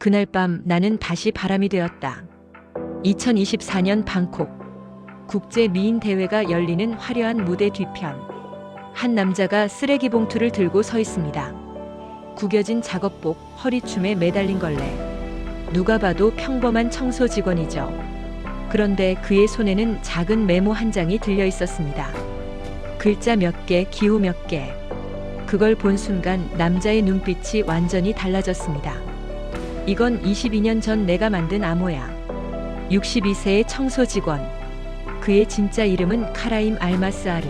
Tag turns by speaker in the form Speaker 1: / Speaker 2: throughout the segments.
Speaker 1: 그날 밤 나는 다시 바람이 되었다. 2024년 방콕 국제 미인 대회가 열리는 화려한 무대 뒤편. 한 남자가 쓰레기 봉투를 들고 서 있습니다. 구겨진 작업복, 허리춤에 매달린 걸레. 누가 봐도 평범한 청소 직원이죠. 그런데 그의 손에는 작은 메모 한 장이 들려 있었습니다. 글자 몇 개, 기호 몇 개. 그걸 본 순간 남자의 눈빛이 완전히 달라졌습니다. 이건 22년 전 내가 만든 암호야. 62세의 청소 직원. 그의 진짜 이름은 카라임 알마스아르.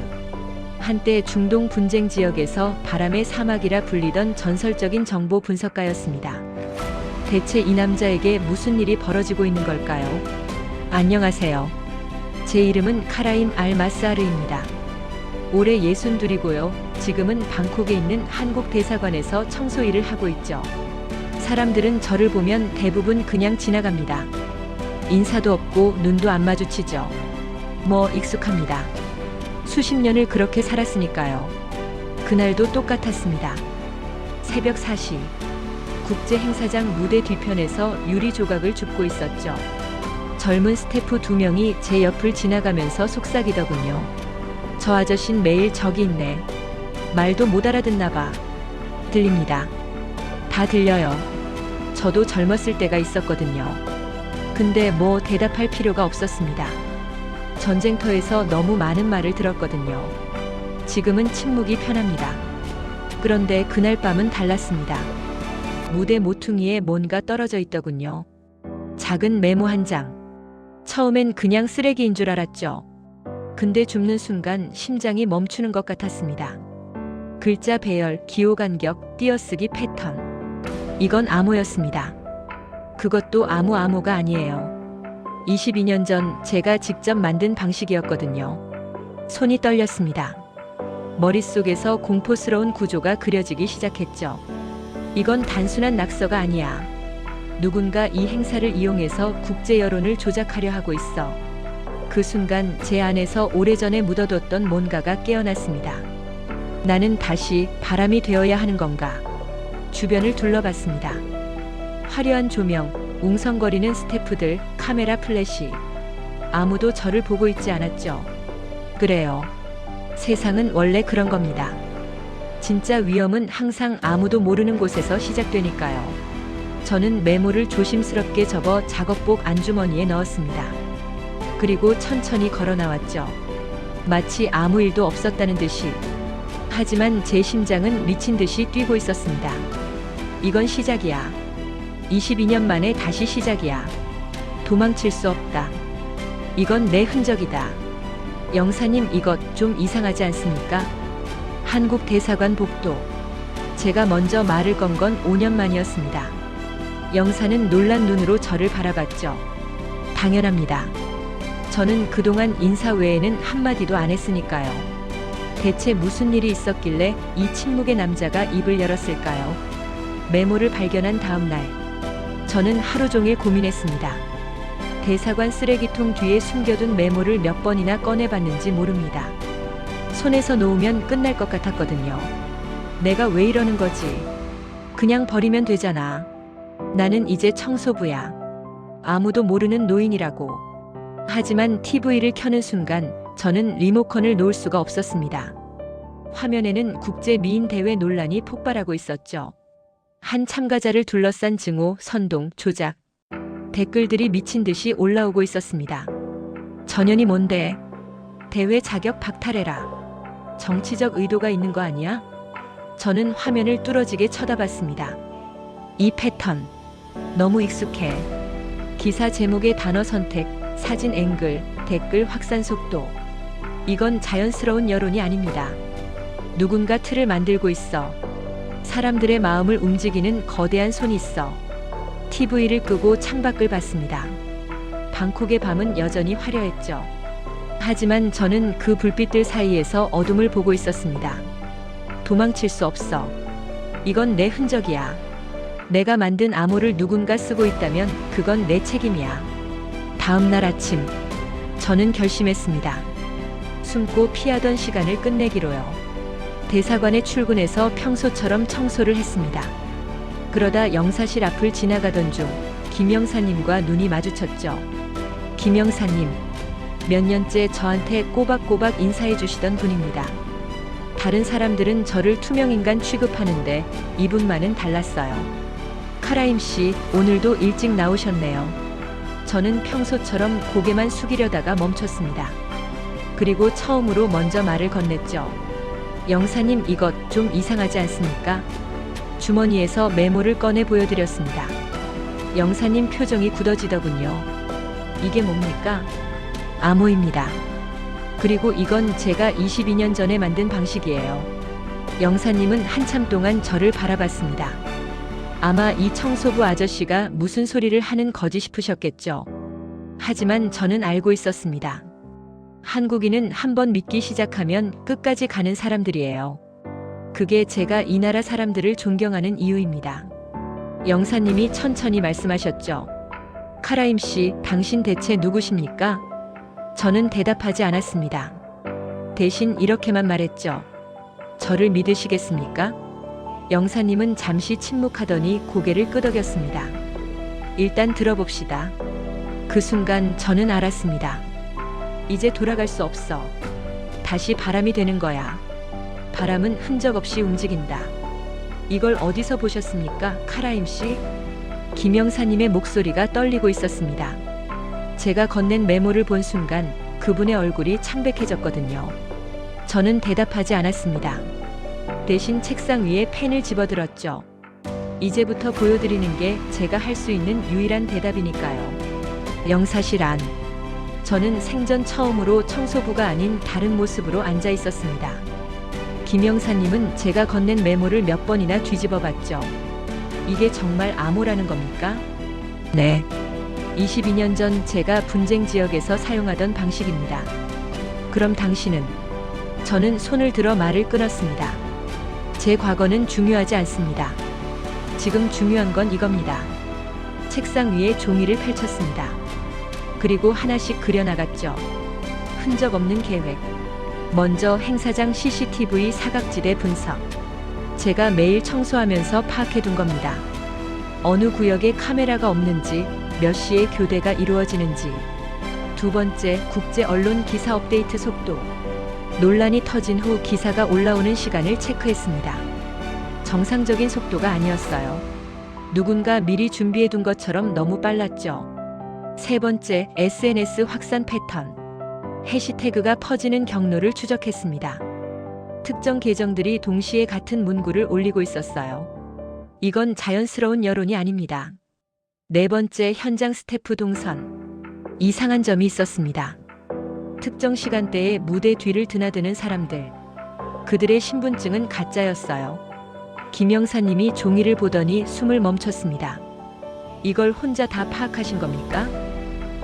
Speaker 1: 한때 중동 분쟁 지역에서 바람의 사막이라 불리던 전설적인 정보 분석가였습니다. 대체 이 남자에게 무슨 일이 벌어지고 있는 걸까요? 안녕하세요. 제 이름은 카라임 알마스아르입니다. 올해 62이고요. 지금은 방콕에 있는 한국 대사관에서 청소 일을 하고 있죠. 사람들은 저를 보면 대부분 그냥 지나갑니다. 인사도 없고 눈도 안 마주치죠. 뭐 익숙합니다. 수십 년을 그렇게 살았으니까요. 그날도 똑같았습니다. 새벽 4시. 국제 행사장 무대 뒤편에서 유리 조각을 줍고 있었죠. 젊은 스태프 두 명이 제 옆을 지나가면서 속삭이더군요. 저 아저씨는 매일 저기 있네. 말도 못 알아듣나 봐. 들립니다. 다 들려요. 저도 젊었을 때가 있었거든요. 근데 뭐 대답할 필요가 없었습니다. 전쟁터에서 너무 많은 말을 들었거든요. 지금은 침묵이 편합니다. 그런데 그날 밤은 달랐습니다. 무대 모퉁이에 뭔가 떨어져 있더군요. 작은 메모 한 장. 처음엔 그냥 쓰레기인 줄 알았죠. 근데 줍는 순간 심장이 멈추는 것 같았습니다. 글자 배열, 기호 간격, 띄어쓰기 패턴. 이건 암호였습니다. 그것도 아무 암호가 아니에요. 22년 전 제가 직접 만든 방식이었거든요. 손이 떨렸습니다. 머릿속에서 공포스러운 구조가 그려지기 시작했죠. 이건 단순한 낙서가 아니야. 누군가 이 행사를 이용해서 국제 여론을 조작하려 하고 있어. 그 순간 제 안에서 오래전에 묻어뒀던 뭔가가 깨어났습니다. 나는 다시 바람이 되어야 하는 건가? 주변을 둘러봤습니다. 화려한 조명, 웅성거리는 스태프들, 카메라 플래시. 아무도 저를 보고 있지 않았죠. 그래요. 세상은 원래 그런 겁니다. 진짜 위험은 항상 아무도 모르는 곳에서 시작되니까요. 저는 메모를 조심스럽게 접어 작업복 안주머니에 넣었습니다. 그리고 천천히 걸어 나왔죠. 마치 아무 일도 없었다는 듯이. 하지만 제 심장은 미친 듯이 뛰고 있었습니다. 이건 시작이야. 22년 만에 다시 시작이야. 도망칠 수 없다. 이건 내 흔적이다. 영사님 이것 좀 이상하지 않습니까? 한국 대사관 복도. 제가 먼저 말을 건 건 5년 만이었습니다. 영사는 놀란 눈으로 저를 바라봤죠. 당연합니다. 저는 그동안 인사 외에는 한마디도 안 했으니까요. 대체 무슨 일이 있었길래 이 침묵의 남자가 입을 열었을까요? 메모를 발견한 다음 날, 저는 하루 종일 고민했습니다. 대사관 쓰레기통 뒤에 숨겨둔 메모를 몇 번이나 꺼내봤는지 모릅니다. 손에서 놓으면 끝날 것 같았거든요. 내가 왜 이러는 거지? 그냥 버리면 되잖아. 나는 이제 청소부야. 아무도 모르는 노인이라고. 하지만 TV를 켜는 순간 저는 리모컨을 놓을 수가 없었습니다. 화면에는 국제 미인 대회 논란이 폭발하고 있었죠. 한 참가자를 둘러싼 증오, 선동, 조작. 댓글들이 미친 듯이 올라오고 있었습니다. 전현이 뭔데? 대회 자격 박탈해라. 정치적 의도가 있는 거 아니야? 저는 화면을 뚫어지게 쳐다봤습니다. 이 패턴. 너무 익숙해. 기사 제목의 단어 선택, 사진 앵글, 댓글 확산 속도. 이건 자연스러운 여론이 아닙니다. 누군가 틀을 만들고 있어. 사람들의 마음을 움직이는 거대한 손이 있어. TV를 끄고 창밖을 봤습니다. 방콕의 밤은 여전히 화려했죠. 하지만 저는 그 불빛들 사이에서 어둠을 보고 있었습니다. 도망칠 수 없어. 이건 내 흔적이야. 내가 만든 암호를 누군가 쓰고 있다면 그건 내 책임이야. 다음 날 아침, 저는 결심했습니다. 숨고 피하던 시간을 끝내기로요. 대사관에 출근해서 평소처럼 청소를 했습니다. 그러다 영사실 앞을 지나가던 중 김영사님과 눈이 마주쳤죠. 김영사님, 몇 년째 저한테 꼬박꼬박 인사해 주시던 분입니다. 다른 사람들은 저를 투명인간 취급하는데 이분만은 달랐어요. 카라임 씨, 오늘도 일찍 나오셨네요. 저는 평소처럼 고개만 숙이려다가 멈췄습니다. 그리고 처음으로 먼저 말을 건넸죠. 영사님, 이것 좀 이상하지 않습니까? 주머니에서 메모를 꺼내 보여드렸습니다. 영사님 표정이 굳어지더군요. 이게 뭡니까? 암호입니다. 그리고 이건 제가 22년 전에 만든 방식이에요. 영사님은 한참 동안 저를 바라봤습니다. 아마 이 청소부 아저씨가 무슨 소리를 하는 거지 싶으셨겠죠. 하지만 저는 알고 있었습니다. 한국인은 한번 믿기 시작하면 끝까지 가는 사람들이에요. 그게 제가 이 나라 사람들을 존경하는 이유입니다. 영사님이 천천히 말씀하셨죠. 카라임 씨, 당신 대체 누구십니까? 저는 대답하지 않았습니다. 대신 이렇게만 말했죠. 저를 믿으시겠습니까? 영사님은 잠시 침묵하더니 고개를 끄덕였습니다. 일단 들어봅시다. 그 순간 저는 알았습니다. 이제 돌아갈 수 없어. 다시 바람이 되는 거야. 바람은 흔적 없이 움직인다. 이걸 어디서 보셨습니까, 카라임 씨? 김영사님의 목소리가 떨리고 있었습니다. 제가 건넨 메모를 본 순간 그분의 얼굴이 창백해졌거든요. 저는 대답하지 않았습니다. 대신 책상 위에 펜을 집어들었죠. 이제부터 보여드리는 게 제가 할 수 있는 유일한 대답이니까요. 영사실 안. 저는 생전 처음으로 청소부가 아닌 다른 모습으로 앉아 있었습니다. 김영사님은 제가 건넨 메모를 몇 번이나 뒤집어 봤죠. 이게 정말 암호라는 겁니까? 네. 22년 전 제가 분쟁 지역에서 사용하던 방식입니다. 그럼 당신은? 저는 손을 들어 말을 끊었습니다. 제 과거는 중요하지 않습니다. 지금 중요한 건 이겁니다. 책상 위에 종이를 펼쳤습니다. 그리고 하나씩 그려나갔죠. 흔적 없는 계획. 먼저 행사장 CCTV 사각지대 분석. 제가 매일 청소하면서 파악해둔 겁니다. 어느 구역에 카메라가 없는지, 몇 시에 교대가 이루어지는지. 두 번째, 국제 언론 기사 업데이트 속도. 논란이 터진 후 기사가 올라오는 시간을 체크했습니다. 정상적인 속도가 아니었어요. 누군가 미리 준비해둔 것처럼 너무 빨랐죠. 세 번째, SNS 확산 패턴. 해시태그가 퍼지는 경로를 추적했습니다. 특정 계정들이 동시에 같은 문구를 올리고 있었어요. 이건 자연스러운 여론이 아닙니다. 네 번째, 현장 스태프 동선. 이상한 점이 있었습니다. 특정 시간대에 무대 뒤를 드나드는 사람들. 그들의 신분증은 가짜였어요. 김영사님이 종이를 보더니 숨을 멈췄습니다. 이걸 혼자 다 파악하신 겁니까?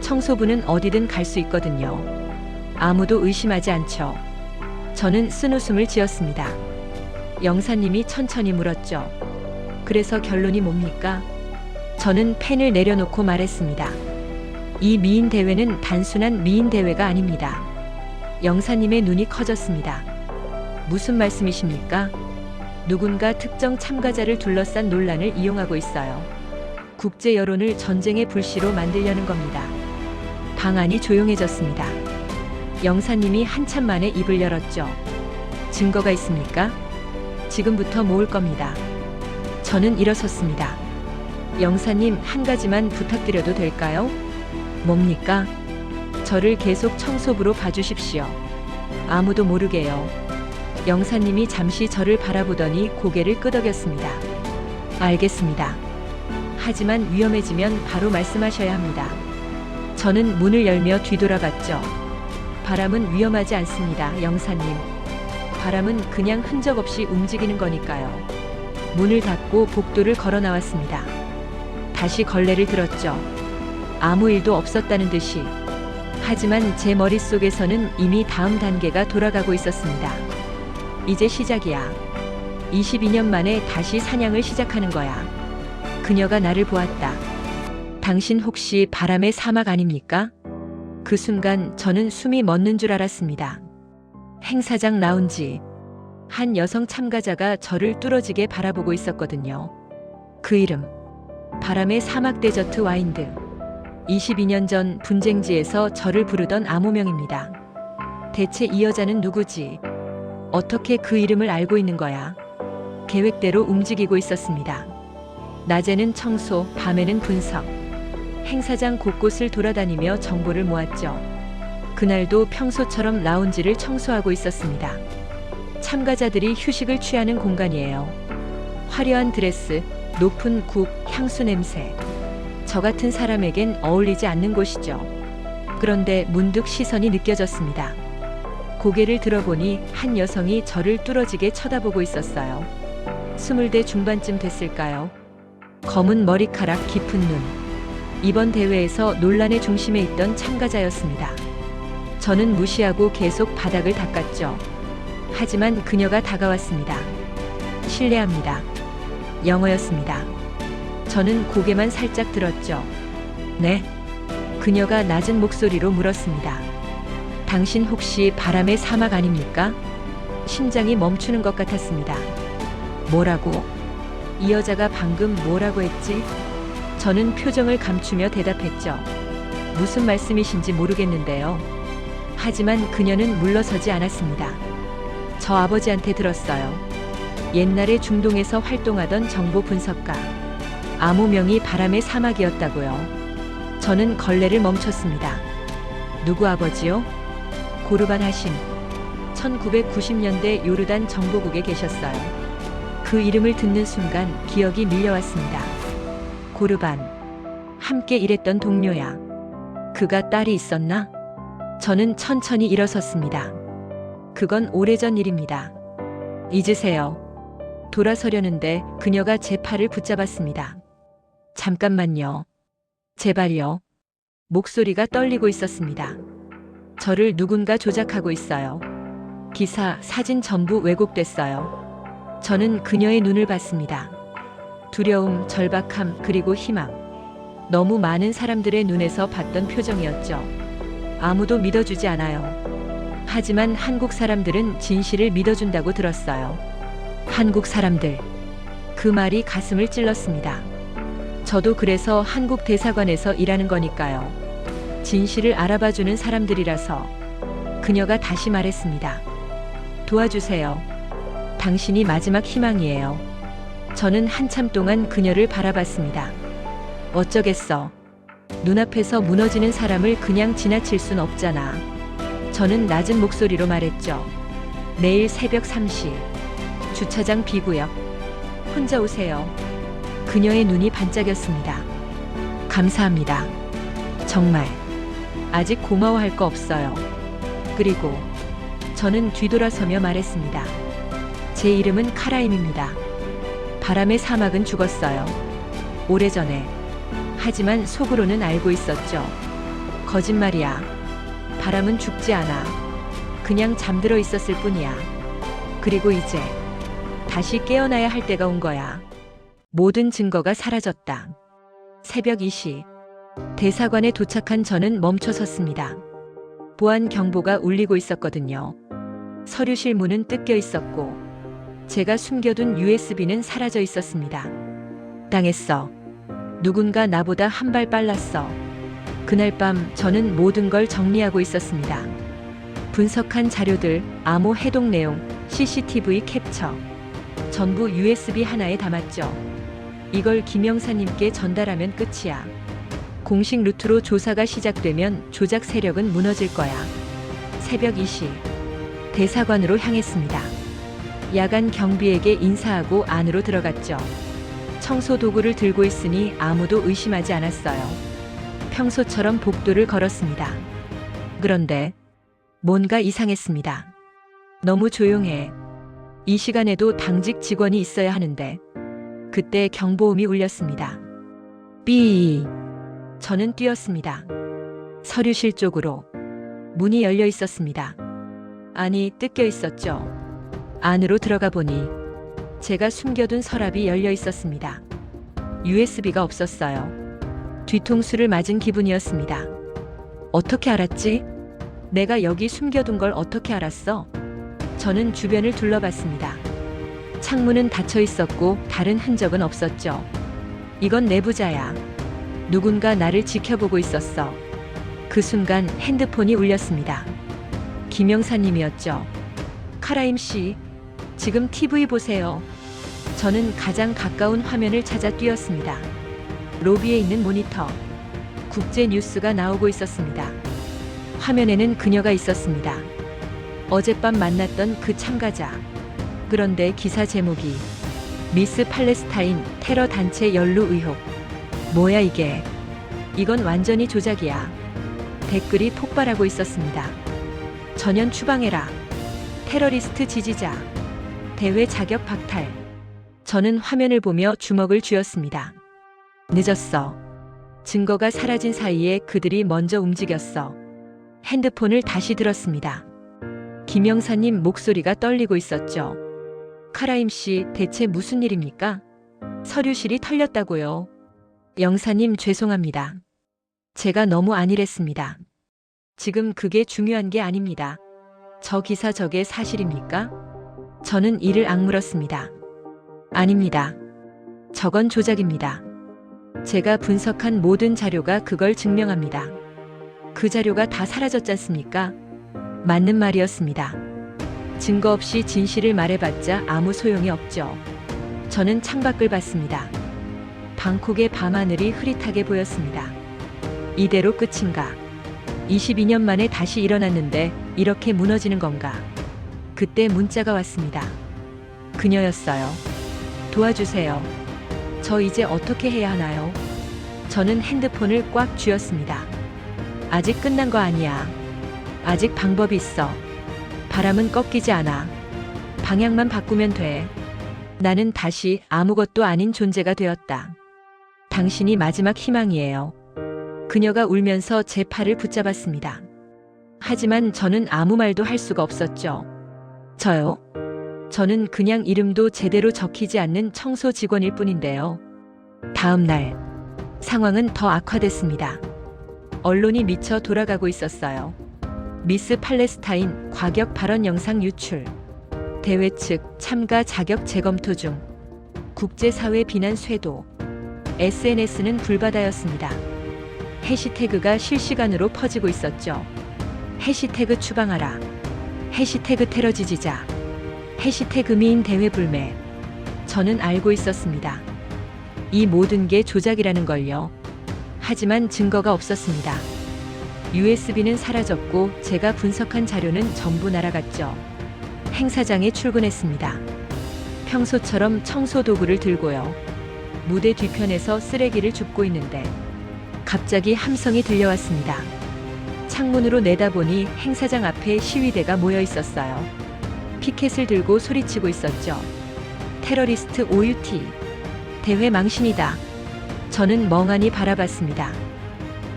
Speaker 1: 청소부는 어디든 갈 수 있거든요. 아무도 의심하지 않죠. 저는 쓴웃음을 지었습니다. 영사님이 천천히 물었죠. 그래서 결론이 뭡니까? 저는 펜을 내려놓고 말했습니다. 이 미인 대회는 단순한 미인 대회가 아닙니다. 영사님의 눈이 커졌습니다. 무슨 말씀이십니까? 누군가 특정 참가자를 둘러싼 논란을 이용하고 있어요. 국제 여론을 전쟁의 불씨로 만들려는 겁니다. 방 안이 조용해졌습니다. 영사님이 한참 만에 입을 열었죠. 증거가 있습니까? 지금부터 모을 겁니다. 저는 일어섰습니다. 영사님, 한 가지만 부탁드려도 될까요? 뭡니까? 저를 계속 청소부로 봐주십시오. 아무도 모르게요. 영사님이 잠시 저를 바라보더니 고개를 끄덕였습니다. 알겠습니다. 하지만 위험해지면 바로 말씀하셔야 합니다. 저는 문을 열며 뒤돌아봤죠. 바람은 위험하지 않습니다, 영사님. 바람은 그냥 흔적 없이 움직이는 거니까요. 문을 닫고 복도를 걸어 나왔습니다. 다시 걸레를 들었죠. 아무 일도 없었다는 듯이. 하지만 제 머릿속에서는 이미 다음 단계가 돌아가고 있었습니다. 이제 시작이야. 22년 만에 다시 사냥을 시작하는 거야. 그녀가 나를 보았다. 당신 혹시 바람의 사막 아닙니까? 그 순간 저는 숨이 멎는 줄 알았습니다. 행사장 라운지. 한 여성 참가자가 저를 뚫어지게 바라보고 있었거든요. 그 이름 바람의 사막 데저트 와인드 22년 전 분쟁지에서 저를 부르던 암호명입니다. 대체 이 여자는 누구지? 어떻게 그 이름을 알고 있는 거야? 계획대로 움직이고 있었습니다. 낮에는 청소, 밤에는 분석. 행사장 곳곳을 돌아다니며 정보를 모았죠. 그날도 평소처럼 라운지를 청소하고 있었습니다. 참가자들이 휴식을 취하는 공간이에요. 화려한 드레스, 높은 국, 향수 냄새. 저 같은 사람에겐 어울리지 않는 곳이죠. 그런데 문득 시선이 느껴졌습니다. 고개를 들어보니 한 여성이 저를 뚫어지게 쳐다보고 있었어요. 스물 대 중반쯤 됐을까요? 검은 머리카락 깊은 눈. 이번 대회에서 논란의 중심에 있던 참가자였습니다. 저는 무시하고 계속 바닥을 닦았죠. 하지만 그녀가 다가왔습니다. 실례합니다. 영어였습니다. 저는 고개만 살짝 들었죠. 네. 그녀가 낮은 목소리로 물었습니다. 당신 혹시 바람의 사막 아닙니까? 심장이 멈추는 것 같았습니다. 뭐라고? 이 여자가 방금 뭐라고 했지? 저는 표정을 감추며 대답했죠. 무슨 말씀이신지 모르겠는데요. 하지만 그녀는 물러서지 않았습니다. 저 아버지한테 들었어요. 옛날에 중동에서 활동하던 정보 분석가. 암호명이 바람의 사막이었다고요. 저는 걸레를 멈췄습니다. 누구 아버지요? 고르반 하심. 1990년대 요르단 정보국에 계셨어요. 그 이름을 듣는 순간 기억이 밀려왔습니다. 고르반. 함께 일했던 동료야. 그가 딸이 있었나? 저는 천천히 일어섰습니다. 그건 오래전 일입니다. 잊으세요. 돌아서려는데 그녀가 제 팔을 붙잡았습니다. 잠깐만요. 제발요. 목소리가 떨리고 있었습니다. 저를 누군가 조작하고 있어요. 기사, 사진 전부 왜곡됐어요. 저는 그녀의 눈을 봤습니다. 두려움, 절박함, 그리고 희망. 너무 많은 사람들의 눈에서 봤던 표정이었죠. 아무도 믿어주지 않아요. 하지만 한국 사람들은 진실을 믿어준다고 들었어요. 한국 사람들. 그 말이 가슴을 찔렀습니다. 저도 그래서 한국 대사관에서 일하는 거니까요. 진실을 알아봐주는 사람들이라서 그녀가 다시 말했습니다. 도와주세요. 당신이 마지막 희망이에요. 저는 한참 동안 그녀를 바라봤습니다. 어쩌겠어. 눈앞에서 무너지는 사람을 그냥 지나칠 순 없잖아. 저는 낮은 목소리로 말했죠. 내일 새벽 3시. 주차장 B구역. 혼자 오세요. 그녀의 눈이 반짝였습니다. 감사합니다. 정말. 아직 고마워할 거 없어요. 그리고 저는 뒤돌아서며 말했습니다. 제 이름은 카라임입니다. 바람의 사막은 죽었어요. 오래전에. 하지만 속으로는 알고 있었죠. 거짓말이야. 바람은 죽지 않아. 그냥 잠들어 있었을 뿐이야. 그리고 이제 다시 깨어나야 할 때가 온 거야. 모든 증거가 사라졌다. 새벽 2시. 대사관에 도착한 저는 멈춰 섰습니다. 보안 경보가 울리고 있었거든요. 서류실 문은 뜯겨 있었고, 제가 숨겨둔 USB는 사라져 있었습니다. 당했어. 누군가 나보다 한 발 빨랐어. 그날 밤 저는 모든 걸 정리하고 있었습니다. 분석한 자료들, 암호 해독 내용, CCTV 캡처. 전부 USB 하나에 담았죠. 이걸 김영사님께 전달하면 끝이야. 공식 루트로 조사가 시작되면 조작 세력은 무너질 거야. 새벽 2시. 대사관으로 향했습니다. 야간 경비에게 인사하고 안으로 들어갔죠. 청소 도구를 들고 있으니 아무도 의심하지 않았어요. 평소처럼 복도를 걸었습니다. 그런데 뭔가 이상했습니다. 너무 조용해. 이 시간에도 당직 직원이 있어야 하는데 그때 경보음이 울렸습니다. 삐. 저는 뛰었습니다. 서류실 쪽으로 문이 열려 있었습니다. 안이 뜯겨 있었죠. 안으로 들어가 보니 제가 숨겨둔 서랍이 열려 있었습니다. USB가 없었어요. 뒤통수를 맞은 기분이었습니다. 어떻게 알았지? 내가 여기 숨겨둔 걸 어떻게 알았어? 저는 주변을 둘러봤습니다. 창문은 닫혀 있었고 다른 흔적은 없었죠. 이건 내부자야. 누군가 나를 지켜보고 있었어. 그 순간 핸드폰이 울렸습니다. 김영사님이었죠. 카라임 씨, 지금 TV 보세요. 저는 가장 가까운 화면을 찾아 뛰었습니다. 로비에 있는 모니터. 국제 뉴스가 나오고 있었습니다. 화면에는 그녀가 있었습니다. 어젯밤 만났던 그 참가자. 그런데 기사 제목이 미스 팔레스타인 테러 단체 연루 의혹. 뭐야 이게? 이건 완전히 조작이야. 댓글이 폭발하고 있었습니다. 전연 추방해라. 테러리스트 지지자. 대회 자격 박탈. 저는 화면을 보며 주먹을 쥐었습니다. 늦었어. 증거가 사라진 사이에 그들이 먼저 움직였어. 핸드폰을 다시 들었습니다. 김영사님 목소리가 떨리고 있었죠. 카라임 씨, 대체 무슨 일입니까? 서류실이 털렸다고요. 영사님 죄송합니다. 제가 너무 안일했습니다. 지금 그게 중요한 게 아닙니다. 저 기사 저게 사실입니까? 저는 이를 악물었습니다. 아닙니다. 저건 조작입니다. 제가 분석한 모든 자료가 그걸 증명합니다. 그 자료가 다 사라졌지 않습니까? 맞는 말이었습니다. 증거 없이 진실을 말해봤자 아무 소용이 없죠. 저는 창밖을 봤습니다. 방콕의 밤하늘이 흐릿하게 보였습니다. 이대로 끝인가? 22년 만에 다시 일어났는데 이렇게 무너지는 건가? 그때 문자가 왔습니다. 그녀였어요. 도와주세요. 저 이제 어떻게 해야 하나요? 저는 핸드폰을 꽉 쥐었습니다. 아직 끝난 거 아니야. 아직 방법이 있어. 바람은 꺾이지 않아. 방향만 바꾸면 돼. 나는 다시 아무것도 아닌 존재가 되었다. 당신이 마지막 희망이에요. 그녀가 울면서 제 팔을 붙잡았습니다. 하지만 저는 아무 말도 할 수가 없었죠. 저요? 저는 그냥 이름도 제대로 적히지 않는 청소 직원일 뿐인데요. 다음 날, 상황은 더 악화됐습니다. 언론이 미쳐 돌아가고 있었어요. 미스 팔레스타인 과격 발언 영상 유출. 대회 측 참가 자격 재검토 중. 국제사회 비난 쇄도. SNS는 불바다였습니다. 해시태그가 실시간으로 퍼지고 있었죠. 해시태그 추방하라. 해시태그 테러 지지자. 해시태그 미인 대회 불매. 저는 알고 있었습니다. 이 모든 게 조작이라는 걸요. 하지만 증거가 없었습니다. USB는 사라졌고 제가 분석한 자료는 전부 날아갔죠. 행사장에 출근했습니다. 평소처럼 청소 도구를 들고요. 무대 뒤편에서 쓰레기를 줍고 있는데 갑자기 함성이 들려왔습니다. 창문으로 내다보니 행사장 앞에 시위대가 모여 있었어요. 피켓을 들고 소리치고 있었죠. 테러리스트 OUT. 대회 망신이다. 저는 멍하니 바라봤습니다.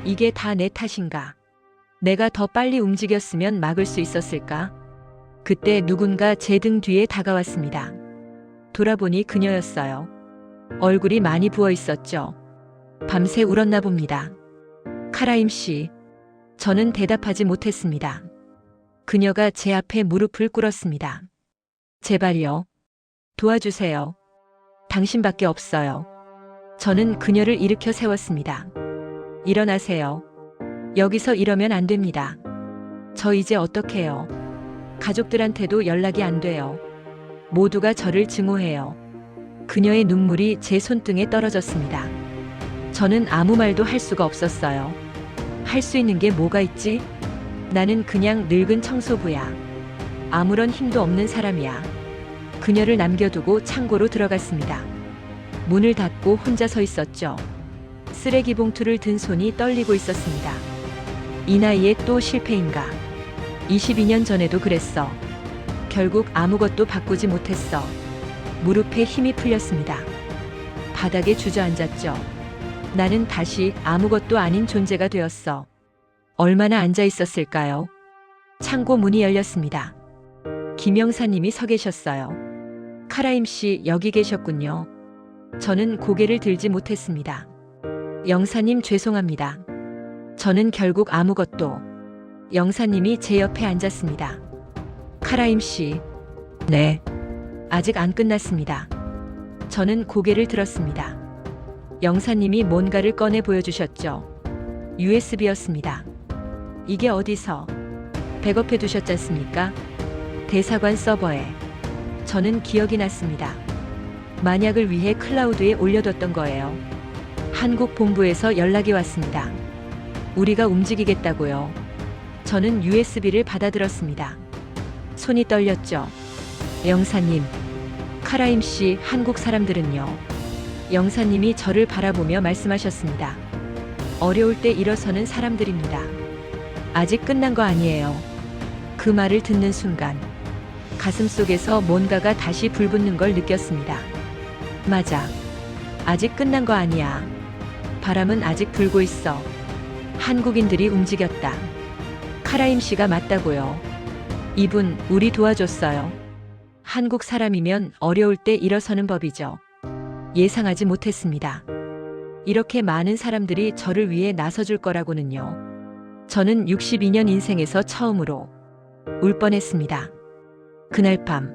Speaker 1: 이게 다 내 탓인가? 내가 더 빨리 움직였으면 막을 수 있었을까? 그때 누군가 제 등 뒤에 다가왔습니다. 돌아보니 그녀였어요. 얼굴이 많이 부어 있었죠. 밤새 울었나 봅니다. 카라임 씨. 저는 대답하지 못했습니다. 그녀가 제 앞에 무릎을 꿇었습니다. 제발요. 도와주세요. 당신밖에 없어요. 저는 그녀를 일으켜 세웠습니다. 일어나세요. 여기서 이러면 안 됩니다. 저 이제 어떡해요? 가족들한테도 연락이 안 돼요. 모두가 저를 증오해요. 그녀의 눈물이 제 손등에 떨어졌습니다. 저는 아무 말도 할 수가 없었어요. 할 수 있는 게 뭐가 있지? 나는 그냥 늙은 청소부야. 아무런 힘도 없는 사람이야. 그녀를 남겨두고 창고로 들어갔습니다. 문을 닫고 혼자 서 있었죠. 쓰레기 봉투를 든 손이 떨리고 있었습니다. 이 나이에 또 실패인가? 22년 전에도 그랬어. 결국 아무것도 바꾸지 못했어. 무릎에 힘이 풀렸습니다. 바닥에 주저앉았죠. 나는 다시 아무것도 아닌 존재가 되었어. 얼마나 앉아 있었을까요? 창고 문이 열렸습니다. 김영사님이 서 계셨어요. 카라임 씨 여기 계셨군요. 저는 고개를 들지 못했습니다. 영사님 죄송합니다. 저는 결국 아무것도. 영사님이 제 옆에 앉았습니다. 카라임 씨. 네. 아직 안 끝났습니다. 저는 고개를 들었습니다. 영사님이 뭔가를 꺼내 보여주셨죠. USB였습니다. 이게 어디서 백업해 두셨지 않습니까? 대사관 서버에. 저는 기억이 났습니다. 만약을 위해 클라우드에 올려뒀던 거예요. 한국 본부에서 연락이 왔습니다. 우리가 움직이겠다고요. 저는 USB를 받아들었습니다. 손이 떨렸죠. 영사님, 카라임 씨 한국 사람들은요. 영사님이 저를 바라보며 말씀하셨습니다. 어려울 때 일어서는 사람들입니다. 아직 끝난 거 아니에요. 그 말을 듣는 순간 가슴 속에서 뭔가가 다시 불붙는 걸 느꼈습니다. 맞아. 아직 끝난 거 아니야. 바람은 아직 불고 있어. 한국인들이 움직였다. 카라임 씨가 맞다고요. 이분 우리 도와줬어요. 한국 사람이면 어려울 때 일어서는 법이죠. 예상하지 못했습니다. 이렇게 많은 사람들이 저를 위해 나서줄 거라고는요. 저는 62년 인생에서 처음으로 울 뻔했습니다. 그날 밤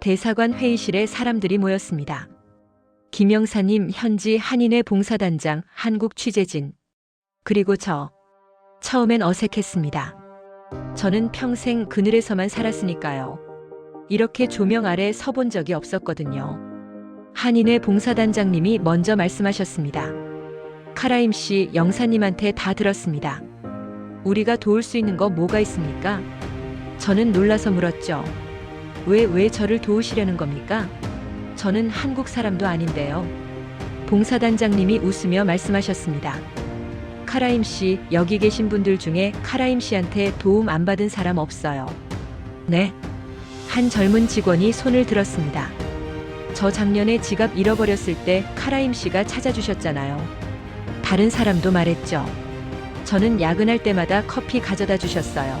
Speaker 1: 대사관 회의실에 사람들이 모였습니다. 김영사님 현지 한인회 봉사단장 한국 취재진 그리고 저 처음엔 어색했습니다. 저는 평생 그늘에서만 살았으니까요. 이렇게 조명 아래 서본 적이 없었거든요. 한인회 봉사단장님이 먼저 말씀하셨습니다. 카라임 씨 영사님한테 다 들었습니다. 우리가 도울 수 있는 거 뭐가 있습니까? 저는 놀라서 물었죠. 왜, 왜 저를 도우시려는 겁니까? 저는 한국 사람도 아닌데요. 봉사단장님이 웃으며 말씀하셨습니다. 카라임 씨, 여기 계신 분들 중에 카라임 씨한테 도움 안 받은 사람 없어요. 네. 한 젊은 직원이 손을 들었습니다. 저 작년에 지갑 잃어버렸을 때 카라임 씨가 찾아주셨잖아요. 다른 사람도 말했죠. 저는 야근할 때마다 커피 가져다 주셨어요.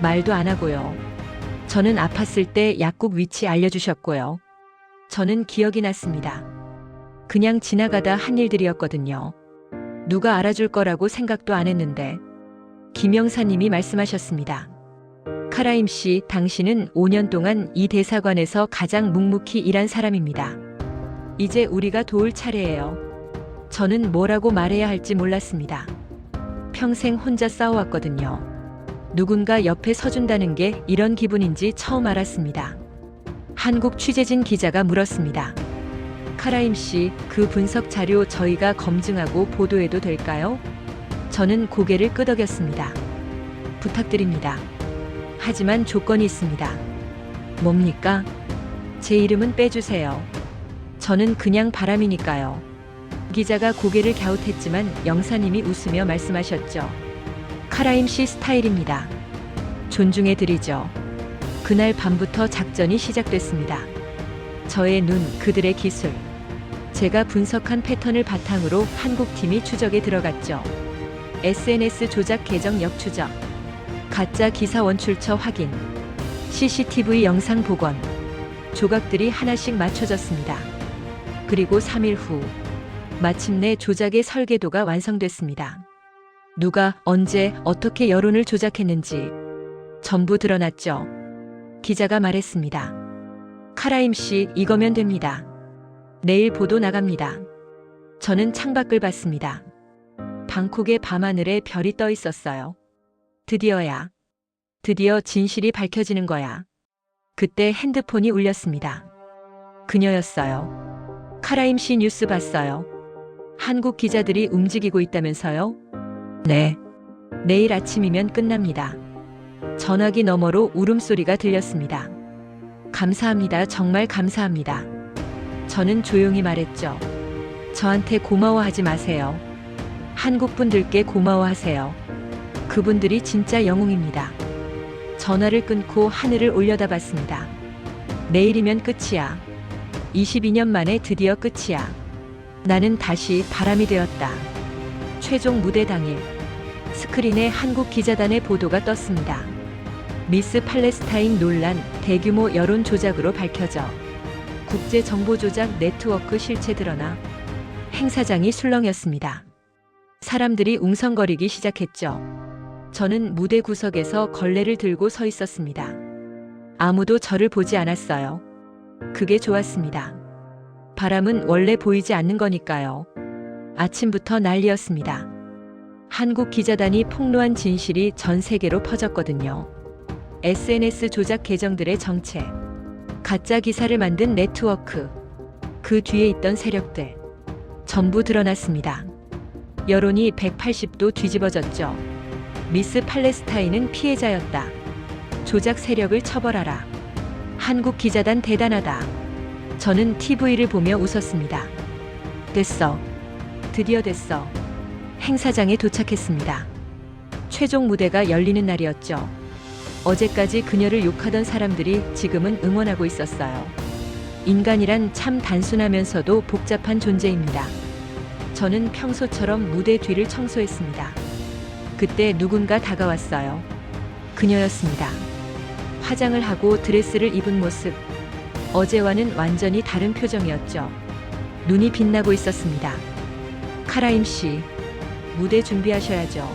Speaker 1: 말도 안 하고요. 저는 아팠을 때 약국 위치 알려주셨고요. 저는 기억이 났습니다. 그냥 지나가다 한 일들이었거든요. 누가 알아줄 거라고 생각도 안 했는데 김영사님이 말씀하셨습니다. 카라임 씨, 당신은 5년 동안 이 대사관에서 가장 묵묵히 일한 사람입니다. 이제 우리가 도울 차례예요. 저는 뭐라고 말해야 할지 몰랐습니다. 평생 혼자 싸워왔거든요. 누군가 옆에 서준다는 게 이런 기분인지 처음 알았습니다. 한국 취재진 기자가 물었습니다. 카라임 씨, 그 분석 자료 저희가 검증하고 보도해도 될까요? 저는 고개를 끄덕였습니다. 부탁드립니다. 하지만 조건이 있습니다. 뭡니까? 제 이름은 빼주세요. 저는 그냥 바람이니까요. 기자가 고개를 갸웃했지만 영사님이 웃으며 말씀하셨죠. 카라임 씨 스타일입니다. 존중해 드리죠. 그날 밤부터 작전이 시작됐습니다. 저의 눈, 그들의 기술. 제가 분석한 패턴을 바탕으로 한국 팀이 추적에 들어갔죠. SNS 조작 계정 역추적. 가짜 기사 원출처 확인. CCTV 영상 복원. 조각들이 하나씩 맞춰졌습니다. 그리고 3일 후 마침내 조작의 설계도가 완성됐습니다. 누가 언제 어떻게 여론을 조작했는지 전부 드러났죠. 기자가 말했습니다. 카라임 씨, 이거면 됩니다. 내일 보도 나갑니다. 저는 창밖을 봤습니다. 방콕의 밤하늘에 별이 떠 있었어요. 드디어야. 드디어 진실이 밝혀지는 거야. 그때 핸드폰이 울렸습니다. 그녀였어요. 카라임 씨 뉴스 봤어요. 한국 기자들이 움직이고 있다면서요? 네. 내일 아침이면 끝납니다. 전화기 너머로 울음소리가 들렸습니다. 감사합니다. 정말 감사합니다. 저는 조용히 말했죠. 저한테 고마워하지 마세요. 한국 분들께 고마워하세요. 그분들이 진짜 영웅입니다. 전화를 끊고 하늘을 올려다봤습니다. 내일이면 끝이야. 22년 만에 드디어 끝이야. 나는 다시 바람이 되었다. 최종 무대 당일 스크린에 한국 기자단의 보도가 떴습니다. 미스 팔레스타인 논란 대규모 여론 조작으로 밝혀져 국제 정보 조작 네트워크 실체 드러나 행사장이 술렁였습니다. 사람들이 웅성거리기 시작했죠. 저는 무대 구석에서 걸레를 들고 서 있었습니다. 아무도 저를 보지 않았어요. 그게 좋았습니다. 바람은 원래 보이지 않는 거니까요. 아침부터 난리였습니다. 한국 기자단이 폭로한 진실이 전 세계로 퍼졌거든요. SNS 조작 계정들의 정체, 가짜 기사를 만든 네트워크, 그 뒤에 있던 세력들, 전부 드러났습니다. 여론이 180도 뒤집어졌죠. 미스 팔레스타인은 피해자였다. 조작 세력을 처벌하라. 한국 기자단 대단하다. 저는 TV를 보며 웃었습니다. 됐어. 드디어 됐어. 행사장에 도착했습니다. 최종 무대가 열리는 날이었죠. 어제까지 그녀를 욕하던 사람들이 지금은 응원하고 있었어요. 인간이란 참 단순하면서도 복잡한 존재입니다. 저는 평소처럼 무대 뒤를 청소했습니다. 그때 누군가 다가왔어요. 그녀였습니다. 화장을 하고 드레스를 입은 모습. 어제와는 완전히 다른 표정이었죠. 눈이 빛나고 있었습니다. 카라임 씨, 무대 준비하셔야죠.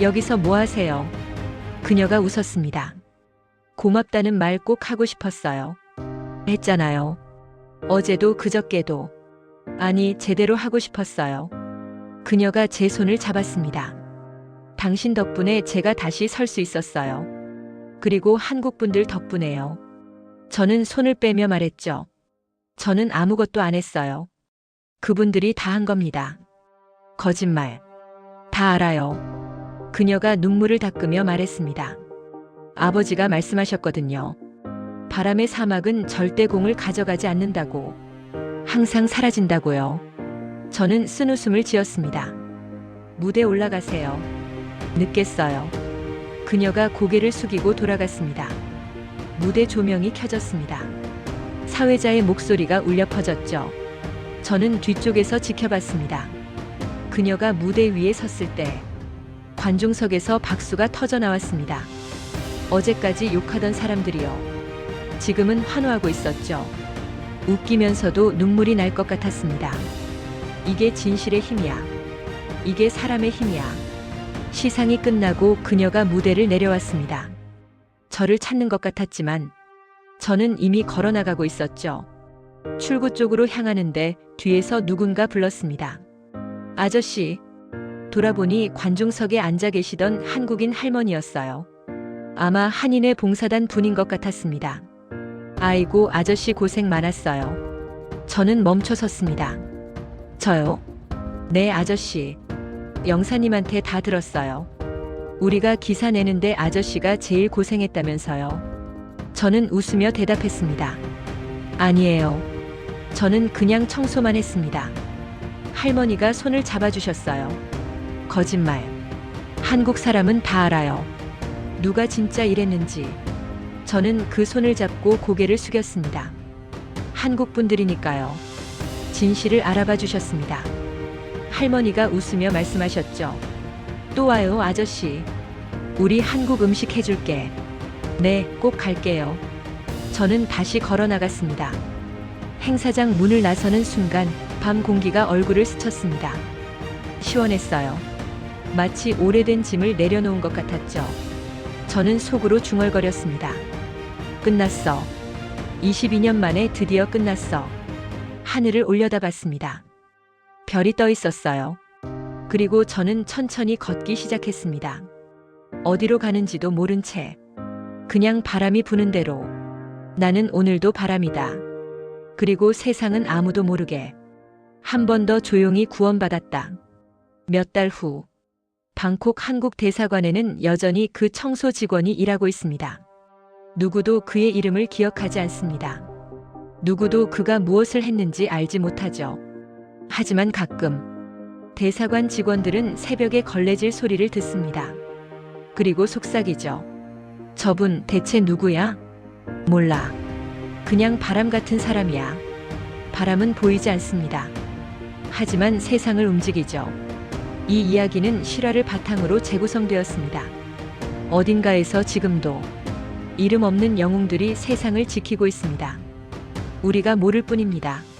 Speaker 1: 여기서 뭐 하세요? 그녀가 웃었습니다. 고맙다는 말 꼭 하고 싶었어요. 했잖아요. 어제도 그저께도. 아니, 제대로 하고 싶었어요. 그녀가 제 손을 잡았습니다. 당신 덕분에 제가 다시 설 수 있었어요. 그리고 한국 분들 덕분에요. 저는 손을 빼며 말했죠. 저는 아무것도 안 했어요. 그분들이 다 한 겁니다. 거짓말. 다 알아요. 그녀가 눈물을 닦으며 말했습니다. 아버지가 말씀하셨거든요. 바람의 사막은 절대 공을 가져가지 않는다고. 항상 사라진다고요. 저는 쓴 웃음을 지었습니다. 무대 올라가세요. 늦겠어요. 그녀가 고개를 숙이고 돌아갔습니다. 무대 조명이 켜졌습니다. 사회자의 목소리가 울려 퍼졌죠. 저는 뒤쪽에서 지켜봤습니다. 그녀가 무대 위에 섰을 때 관중석에서 박수가 터져 나왔습니다. 어제까지 욕하던 사람들이요. 지금은 환호하고 있었죠. 웃기면서도 눈물이 날 것 같았습니다. 이게 진실의 힘이야. 이게 사람의 힘이야. 시상이 끝나고 그녀가 무대를 내려왔습니다. 저를 찾는 것 같았지만 저는 이미 걸어 나가고 있었죠. 출구 쪽으로 향하는데 뒤에서 누군가 불렀습니다. 아저씨. 돌아보니 관중석에 앉아 계시던 한국인 할머니였어요. 아마 한인의 봉사단 분인 것 같았습니다. 아이고, 아저씨 고생 많았어요. 저는 멈춰 섰습니다. 저요? 네, 아저씨. 영사님한테 다 들었어요. 우리가 기사 내는데 아저씨가 제일 고생했다면서요. 저는 웃으며 대답했습니다. 아니에요. 저는 그냥 청소만 했습니다. 할머니가 손을 잡아주셨어요. 거짓말. 한국 사람은 다 알아요. 누가 진짜 이랬는지. 저는 그 손을 잡고 고개를 숙였습니다. 한국 분들이니까요. 진실을 알아봐 주셨습니다. 할머니가 웃으며 말씀하셨죠. 또 와요, 아저씨. 우리 한국 음식 해줄게. 네, 꼭 갈게요. 저는 다시 걸어 나갔습니다. 행사장 문을 나서는 순간 밤 공기가 얼굴을 스쳤습니다. 시원했어요. 마치 오래된 짐을 내려놓은 것 같았죠. 저는 속으로 중얼거렸습니다. 끝났어. 22년 만에 드디어 끝났어. 하늘을 올려다봤습니다. 별이 떠 있었어요. 그리고 저는 천천히 걷기 시작했습니다. 어디로 가는지도 모른 채. 그냥 바람이 부는 대로. 나는 오늘도 바람이다. 그리고 세상은 아무도 모르게. 한 번 더 조용히 구원받았다. 몇 달 후. 방콕 한국 대사관에는 여전히 그 청소 직원이 일하고 있습니다. 누구도 그의 이름을 기억하지 않습니다. 누구도 그가 무엇을 했는지 알지 못하죠. 하지만 가끔 대사관 직원들은 새벽에 걸레질 소리를 듣습니다. 그리고 속삭이죠. 저분 대체 누구야? 몰라. 그냥 바람 같은 사람이야. 바람은 보이지 않습니다. 하지만 세상을 움직이죠. 이 이야기는 실화를 바탕으로 재구성되었습니다. 어딘가에서 지금도 이름 없는 영웅들이 세상을 지키고 있습니다. 우리가 모를 뿐입니다.